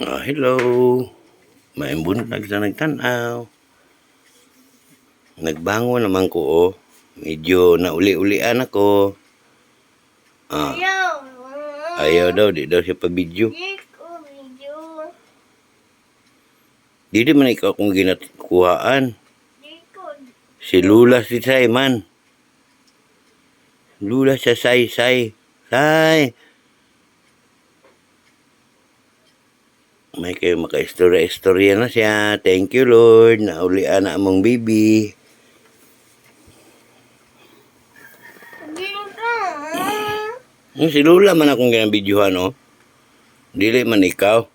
Ah, hello. May bunag sa nagtanaw. Nagbango naman ko, oh. Medyo nauli-ulian ako. Ah, Ayaw. ayaw daw, di daw siya pa-video. Di ko video. Di di man ikaw kung ginatkuhaan. Di ko. Si Lula si Say, man. Lula sa Say, Say. Say. May kayo maka-istorya-istorya na siya. Thank you, Lord. Naulian na among baby. Di ka. Yung si Lula man akong ginabidyohan, oh. Dili man ikaw.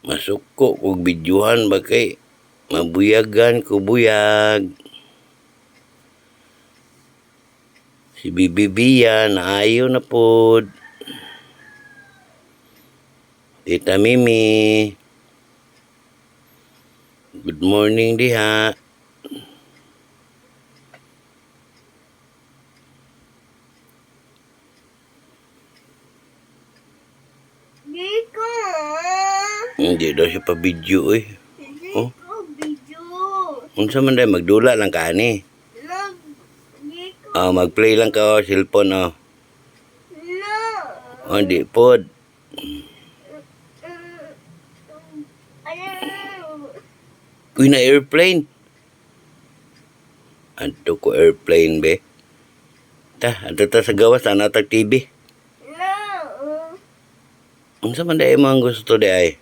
Masuko kog bidyuhan ba kay mabuyagan ko buyag. Si Bibi Bia naayo na pod. Tita Mimi. Good morning diha. Di ko. Hindi daw siya pa video eh. Di Oh. video. Unsa man day magdula lang ka ani. Ah, mag-play lang ka oh, cellphone oh. No. Oh, di pod. Ayaw. Kuy na airplane. Adto ko airplane be. Ta, adto ta sa gawas ana tag TV. No. Unsa man day mo ang gusto di ay?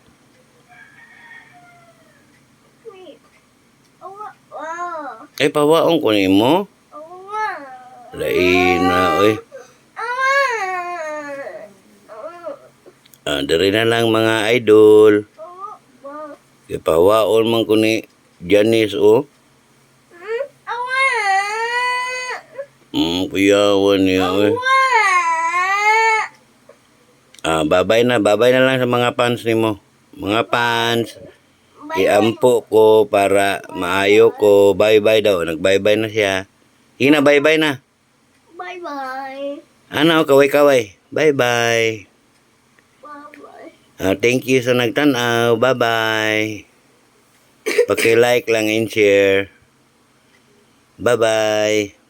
Ay pawaon ko nimo. Awa. Lain na oy. Ah, diri na lang mga idol. Awa. Kay pawaon man ko ni Janice oh. Hmm? Awa. Mm, kuyawan niya. Awa. Ah, babay na, babay na lang sa mga fans nimo. Mga fans. Iampo ko para maayo ko. Bye-bye daw. Nag-bye-bye na siya. Ina, bye-bye na. Bye-bye. Ano, kaway-kaway. Bye-bye. Ah, thank you sa nagtanaw. Bye-bye. Paki-like lang and share. Bye-bye.